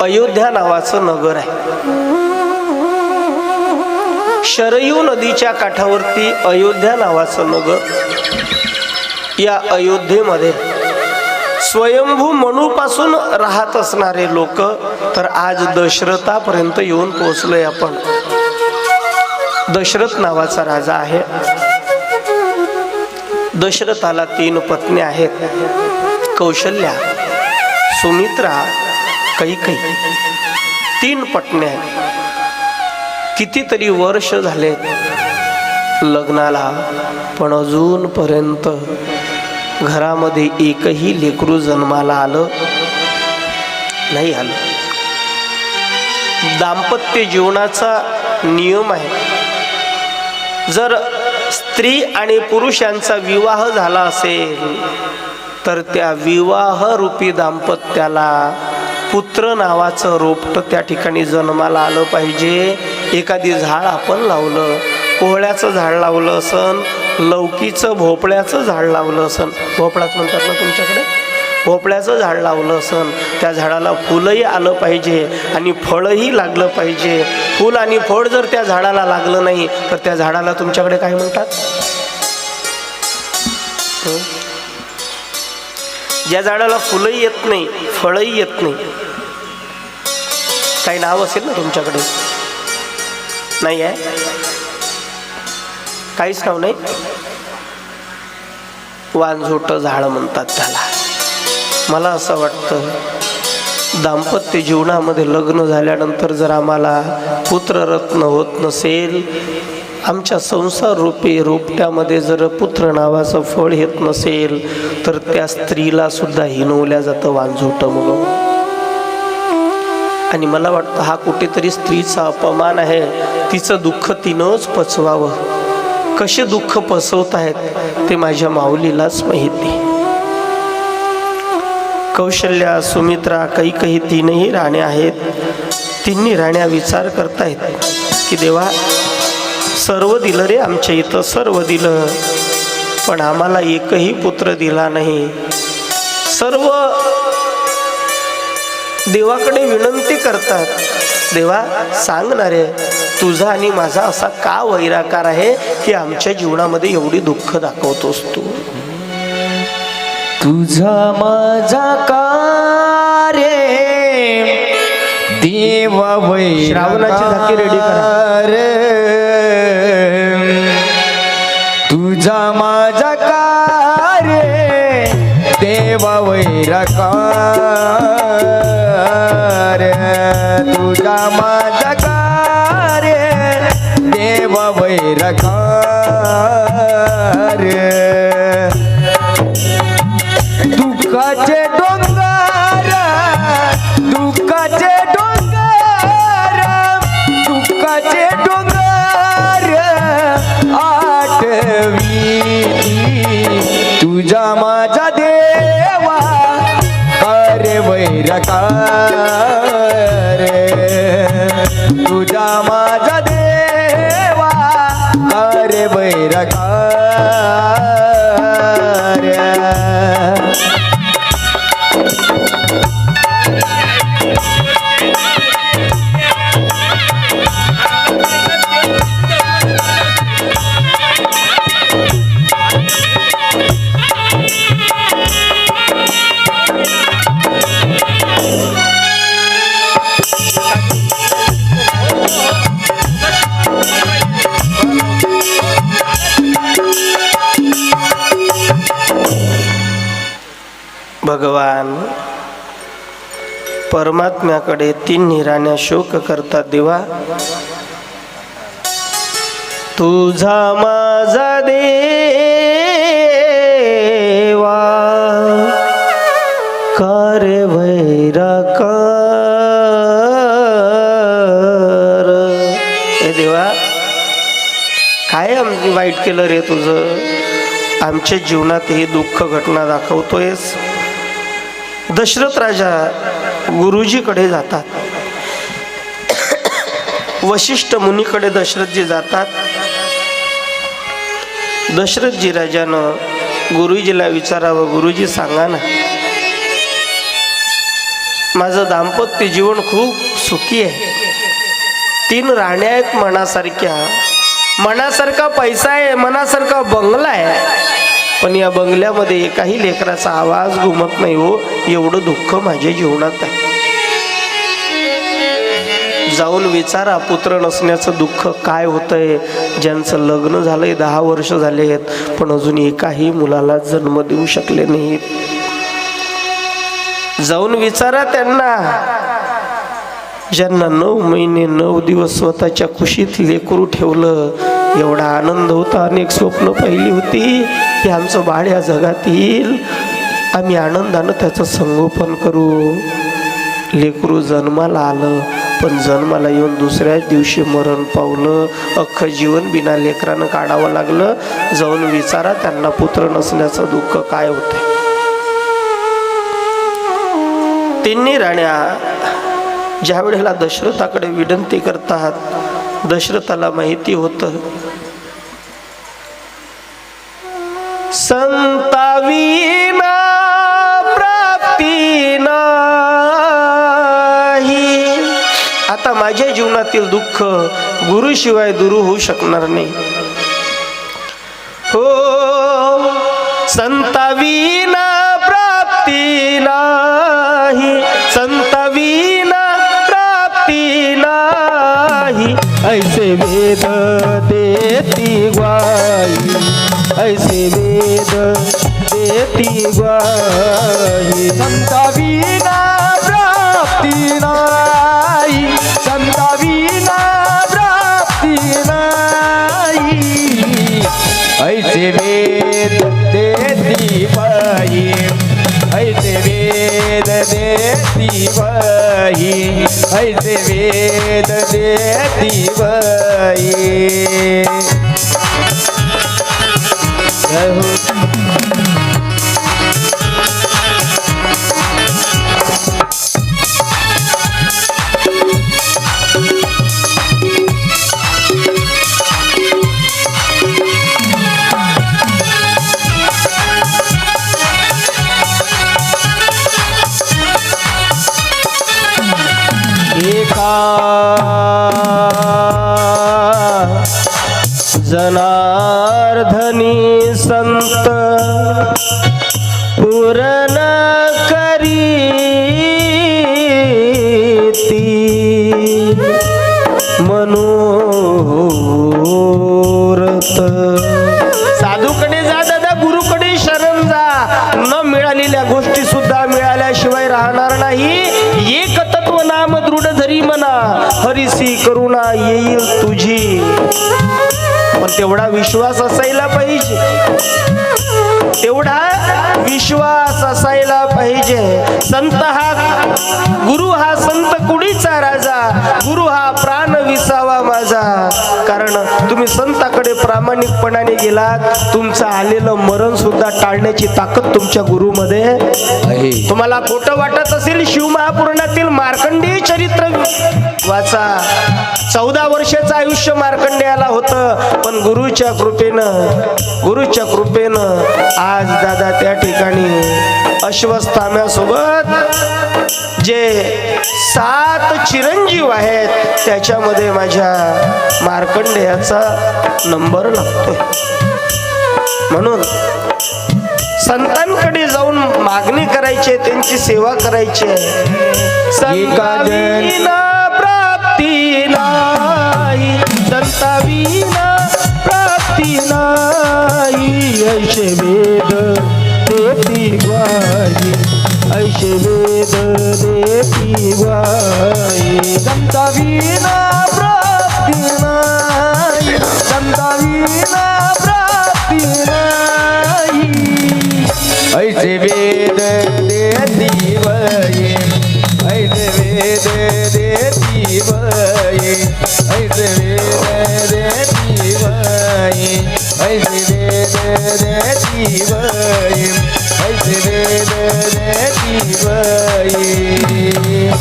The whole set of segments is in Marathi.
अयोध्या नावाचं नगर आहे. शरयू नदीच्या काठावरती अयोध्या नावाचं नगर या अयोध्येमध्ये स्वयंभू मनूपासून राहत असणारे लोक तर आज दशरथापर्यंत येऊन पोहोचलोय आपण. दशरथ नावाचा राजा आहे. दशरथाला तीन पत्नी आहेत. कौशल्या सुमित्रा कैकई तीन पटण्या कितीतरी वर्ष झाले लग्नाला पण अजूनपर्यंत घरामध्ये एकही लेकरू जन्माला आलं नाही आलं. दाम्पत्य जीवनाचा नियम आहे. जर स्त्री आणि पुरुषांचा विवाह झाला असेल तर त्या विवाहरूपी दाम्पत्याला पुत्र नावाचं रोपट त्या ठिकाणी जन्माला आलं पाहिजे. एखादी झाड आपण लावलं कोहळ्याचं झाड लावलं असन लौकीचं भोपळ्याचं झाड लावलं असन. भोपळाच म्हणतात ना तुमच्याकडे? भोपळ्याचं झाड लावलं असन. त्या झाडाला फुलंही आलं पाहिजे आणि फळंही लागलं पाहिजे. फुल आणि फळ जर त्या झाडाला लागलं नाही तर त्या झाडाला तुमच्याकडे काय म्हणतात? ज्या झाडाला फुलंही येत नाही फळही येत नाही. काही नाव असेल ना तुमच्याकडे? नाही आहे? काहीच नाव नाही? वांझोट झाड म्हणतात त्याला. मला असं वाटतं दाम्पत्य जीवनामध्ये लग्न झाल्यानंतर जर आम्हाला पुत्ररत्न होत नसेल आमच्या संसार रूपी रोपट्यामध्ये जर पुत्र नावाचं फळ येत नसेल तर त्या स्त्रीला सुद्धा हिनवल्या जातं वांझोट म्हणून. आणि मला वाटतं हा कुठेतरी स्त्रीचा अपमान आहे. तिचं दुःख तिनंच पचवावं. कसे दुःख पसवत आहेत ते माझ्या माऊलीलाच माहिती. कौशल्या सुमित्रा काही काही तीनही राण्या आहेत. तिन्ही राण्या विचार करतायत की देवा सर्व दिलं रे आमच्या इथं सर्व दिलं. पण आम्हाला एकही पुत्र दिला नाही. सर्व देवाकडे विनंती करतात. देवा सांग ना रे तुझा आणि माझा असा का वैराकार आहे की आमच्या जीवनामध्ये एवढी दुःख दाखवतोस तू? तुझा माझा कार्य देवा वै श्रावणाची झाकी ready करा. तुझा जमाजकारे देवैरकार तुझा माझकार देवैरकार Jacaré भगवान. परमात्म्याकडे तीन निराण्या शोक करतात देवा. तुझा माझा देवा. कार्य भैराकार हे देवा काय आमची वाईट केलं रे तुझं? आमच्या जीवनात ही दुःख घटना दाखवतोयस. दशरथ राजा गुरुजीकडे जातात. वशिष्ठ मुनीकडे दशरथजी जातात. दशरथजी राजानं गुरुजीला विचारावं गुरुजी सांगा ना. माझं दाम्पत्य जीवन खूप सुखी आहे. तीन राण्या आहेत मनासारख्या. मनासारखा पैसा आहे मनासारखा बंगला आहे. पण या बंगल्यामध्ये एकाही लेकराचा आवाज घुमत नाही हो. एवढं दुःख माझ्या जीवनात आहे. जाऊन विचारा पुत्र नसण्याचं दुःख काय होतंय? ज्यांचं लग्न झालंय दहा वर्ष झाले आहेत पण अजून एकाही मुलाला जन्म देऊ शकले नाहीत. जाऊन विचारा त्यांना. ज्यांना नऊ महिने नऊ दिवस स्वतःच्या खुशीत लेकरू ठेवलं एवढा आनंद होता अनेक स्वप्न पाहिली होती की आमचं बाळ या जगात येईल आम्ही आनंदानं त्याचं संगोपन करू. लेकरू जन्माला आलं पण जन्माला येऊन दुसऱ्याच दिवशी मरण पावलं. अख्खं जीवन बिना लेकरानं काढावं लागलं. जाऊन विचारा त्यांना पुत्र नसल्याचं दुःख काय होतं तिन्ही राण्या ज्या वेळेला दशरथाकडे विनंती करतात दशरथाला माहिती होतं. संतावीना प्राप्ती नाही आता माझ्या जीवनातील दुःख गुरुशिवाय दूर होऊ शकणार नाही. हो संतावीना प्राप्ती नाही संता ऐसे वेद देती ग्वाही ऐसे वेद देती ग्वाही। संता विना प्राप्ती नाही संता विना प्राप्ती नाही। ऐसे वेद देती पाई ऐसे वेद देती वही ऐसे वेद देती वही जनार्धनी संत पूर्ण करीती। मनोरथ। साधूकडे जा दादा गुरुकडे शरण जा. न मिळालेल्या गोष्टी सुद्धा मिळाल्याशिवाय राहणार नाही. एक तत्व नाम दृढ धरी म्हणा. हरिसी करुणा येईल तुझी. पण तेवढा विश्वास असायला पाहिजे. तेवढा विश्वास असायला पाहिजे. संत हा गुरु हा संत कुडीचा राजा? गुरु हा प्राण विसावा माझा. कारण तुम्ही संत प्रामाणिकपणाने गेलात तुमचं आलेलं मरण सुद्धा टाळण्याची ताकद तुमच्या गुरुमध्ये आहे. तुम्हाला खोटं वाटत असेल शिवमहापुराणातील मार्कंडेय चरित्र वाचा. चौदा वर्षाचं आयुष्य मार्कंडेयाला होतं पण गुरुच्या कृपेनं गुरुच्या कृपेनं आज दादा त्या ठिकाणी अश्वस्थाम्यासोबत जे सात चिरंजीव आहेत त्याच्यामध्ये माझ्या मार्कंडेयाचा नंबर लागतोय म्हणून संतांकडे जाऊन मागणी करायची आहे, त्यांची सेवा करायची आहे. संताविना प्राप्ती नाही संताविना प्राप्ती नाही. ऐशे वेद देती ग्वाही ऐशे वेद देती ग्वाही. संता ऐसे वेद देती वये ऐसे वेद देती वये ऐसे वेद देती वये ऐसे वेद देती वये ऐसे वेद देती वये.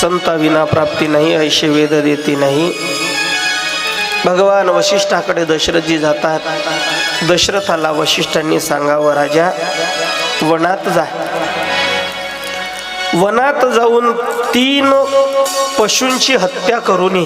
संताविना प्राप्ती नाही ऐसे वेद देती नाही. भगवान वशिष्ठाकडे दशरथजी जातात. दशरथाला वशिष्ठांनी सांगावं राजा वनात जा. वनात जाऊन तीन पशूंची हत्या करून